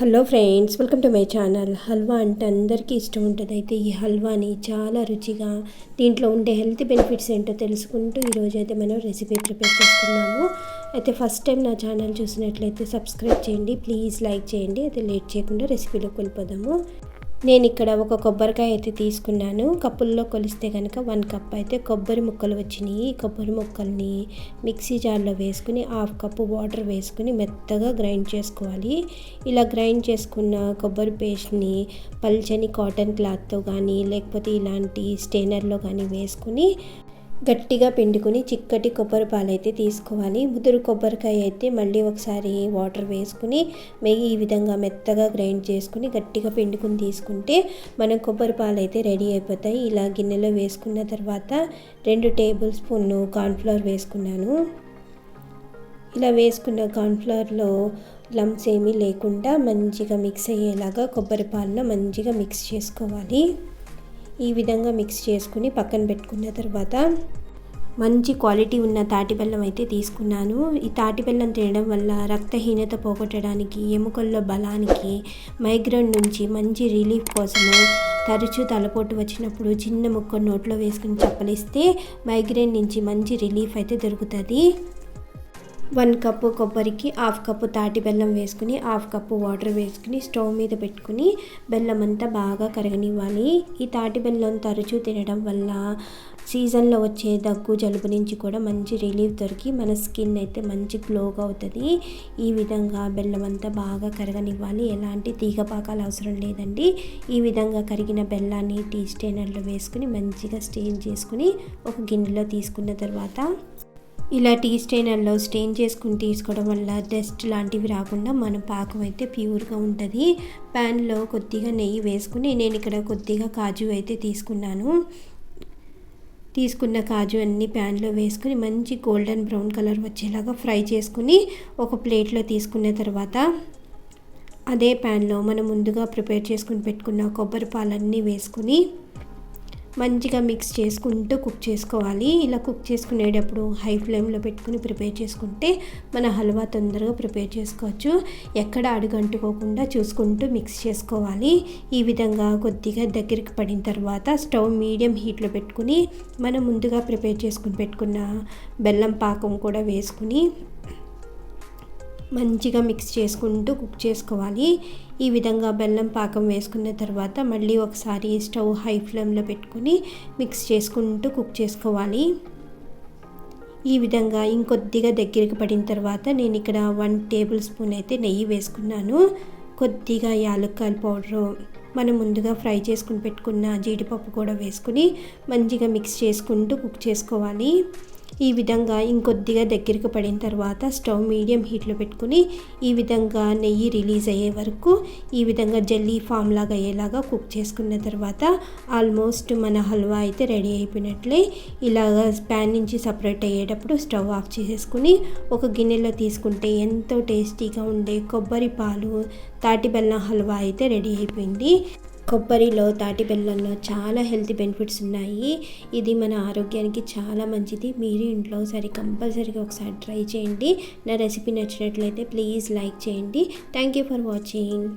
Hello friends welcome to my channel. Halwa అంటే అందరికీ ఇష్టం ఉంటుంది. అయితే ఈ హల్వాని చాలా రుచిగా దీంట్లో ఉండే హెల్త్ బెనిఫిట్స్ ఏంటో తెలుసుకుంటూ ఈరోజు అయితే మనం రెసిపీ ప్రిపేర్ చేస్తున్నాము. అయితే ఫస్ట్ టైం నా ఛానల్ చూసినట్లయితే సబ్స్క్రైబ్ చేయండి ప్లీజ్ లైక్ చేయండి. అయితే లేట్ చేయకుండా రెసిపీలోకి వెళ్ళిపోదాము. నేను ఇక్కడ ఒక కొబ్బరికాయ అయితే తీసుకున్నాను. కప్పుల్లో కొలిస్తే కనుక వన్ కప్ అయితే కొబ్బరి ముక్కలు వచ్చినాయి. కొబ్బరి ముక్కల్ని మిక్సీ జార్లో వేసుకుని హాఫ్ కప్పు వాటర్ వేసుకుని మెత్తగా గ్రైండ్ చేసుకోవాలి. ఇలా గ్రైండ్ చేసుకున్న కొబ్బరి పేస్ట్ని పల్చని కాటన్ క్లాత్తో కానీ లేకపోతే ఇలాంటి స్టెయినర్లో కానీ వేసుకుని గట్టిగా పిండుకొని చిక్కటి కొబ్బరి పాలు అయితే తీసుకోవాలి. ముదురు కొబ్బరికాయ అయితే మళ్ళీ ఒకసారి వాటర్ వేసుకుని మెయ్యి ఈ విధంగా మెత్తగా గ్రైండ్ చేసుకుని గట్టిగా పిండుకుని తీసుకుంటే మనం కొబ్బరి పాలు అయితే రెడీ అయిపోతాయి. ఇలా గిన్నెలో వేసుకున్న తర్వాత రెండు టేబుల్ స్పూన్ కార్న్ఫ్లవర్ వేసుకున్నాను. ఇలా వేసుకున్న కార్న్ఫ్లవర్లో లమ్స్ ఏమీ లేకుండా మంచిగా మిక్స్ అయ్యేలాగా కొబ్బరి పాలను మంచిగా మిక్స్ చేసుకోవాలి. ఈ విధంగా మిక్స్ చేసుకుని పక్కన పెట్టుకున్న తర్వాత మంచి క్వాలిటీ ఉన్న తాటి బెల్లం అయితే తీసుకున్నాను. ఈ తాటి బెల్లం తినడం వల్ల రక్తహీనత పోగొట్టడానికి ఎముకల్లో బలానికి మైగ్రేన్ నుంచి మంచి రిలీఫ్ కోసము తరచూ తలపోటు వచ్చినప్పుడు చిన్న ముక్క నోట్లో వేసుకుని చప్పలిస్తే మైగ్రేన్ నుంచి మంచి రిలీఫ్ అయితే దొరుకుతుంది. వన్ కప్పు కొబ్బరికి హాఫ్ కప్పు తాటి బెల్లం వేసుకుని హాఫ్ కప్పు వాటర్ వేసుకుని స్టవ్ మీద పెట్టుకుని బెల్లం అంతా బాగా కరగనివ్వాలి. ఈ తాటి బెల్లం తరచూ తినడం వల్ల సీజన్లో వచ్చే దగ్గు జలుబు నుంచి కూడా మంచి రిలీఫ్ దొరికి మన స్కిన్ అయితే మంచి గ్లోగా అవుతుంది. ఈ విధంగా బెల్లం అంతా బాగా కరగనివ్వాలి. ఎలాంటి తీగపాకాలు అవసరం లేదండి. ఈ విధంగా కరిగిన బెల్లాన్ని టీ స్టైనర్లో వేసుకుని మంచిగా స్టెయిన్ చేసుకుని ఒక గిన్నెలో తీసుకున్న తర్వాత ఇలా టీ స్టైనర్లో స్టెయిన్ చేసుకుని తీసుకోవడం వల్ల డస్ట్ లాంటివి రాకుండా మన పాకం అయితే ప్యూర్గా ఉంటుంది. ప్యాన్లో కొద్దిగా నెయ్యి వేసుకుని నేను ఇక్కడ కొద్దిగా కాజు అయితే తీసుకున్నాను. తీసుకున్న కాజు అన్ని ప్యాన్లో వేసుకుని మంచి గోల్డెన్ బ్రౌన్ కలర్ వచ్చేలాగా ఫ్రై చేసుకుని ఒక ప్లేట్లో తీసుకున్న తర్వాత అదే ప్యాన్లో మనం ముందుగా ప్రిపేర్ చేసుకుని పెట్టుకున్న కొబ్బరి పాలన్నీ వేసుకుని మంచిగా మిక్స్ చేసుకుంటూ కుక్ చేసుకోవాలి. ఇలా కుక్ చేసుకునేటప్పుడు హై ఫ్లేమ్లో పెట్టుకుని ప్రిపేర్ చేసుకుంటే మన హల్వా తొందరగా ప్రిపేర్ చేసుకోవచ్చు. ఎక్కడ అడుగంటుకోకుండా చూసుకుంటూ మిక్స్ చేసుకోవాలి. ఈ విధంగా కొద్దిగా దగ్గరికి పడిన తర్వాత స్టవ్ మీడియం హీట్లో పెట్టుకుని మనం ముందుగా ప్రిపేర్ చేసుకుని పెట్టుకున్న బెల్లం పాకం కూడా వేసుకుని మంచిగా మిక్స్ చేసుకుంటూ కుక్ చేసుకోవాలి. ఈ విధంగా బెల్లం పాకం వేసుకున్న తర్వాత మళ్ళీ ఒకసారి స్టవ్ హై ఫ్లేమ్లో పెట్టుకుని మిక్స్ చేసుకుంటూ కుక్ చేసుకోవాలి. ఈ విధంగా ఇంకొద్దిగా దగ్గరికి పడిన తర్వాత నేను ఇక్కడ వన్ టేబుల్ స్పూన్ అయితే నెయ్యి వేసుకున్నాను. కొద్దిగా యాలక్కాయల పౌడరు మనం ముందుగా ఫ్రై చేసుకుని పెట్టుకున్న జీడిపప్పు కూడా వేసుకుని మంచిగా మిక్స్ చేసుకుంటూ కుక్ చేసుకోవాలి. ఈ విధంగా ఇంకొద్దిగా దగ్గరికి పడిన తర్వాత స్టవ్ మీడియం హీట్లో పెట్టుకుని ఈ విధంగా నెయ్యి రిలీజ్ అయ్యే వరకు ఈ విధంగా జల్లీ ఫామ్ లాగా అయ్యేలాగా కుక్ చేసుకున్న తర్వాత ఆల్మోస్ట్ మన హల్వా అయితే రెడీ అయిపోయినట్లే. ఇలాగ ప్యాన్ నుంచి సపరేట్ అయ్యేటప్పుడు స్టవ్ ఆఫ్ చేసేసుకుని ఒక గిన్నెలో తీసుకుంటే ఎంతో టేస్టీగా ఉండే కొబ్బరి పాలు తాటి బెల్లం హల్వా అయితే రెడీ అయిపోయింది. కొబ్బరిలో తాటి బెల్లంలో చాలా హెల్త్ బెనిఫిట్స్ ఉన్నాయి. ఇది మన ఆరోగ్యానికి చాలా మంచిది. మీరు ఇంట్లో సరి కంపల్సరీగా ఒకసారి ట్రై చేయండి. నా రెసిపీ నచ్చినట్లయితే ప్లీజ్ లైక్ చేయండి. Thank you for watching.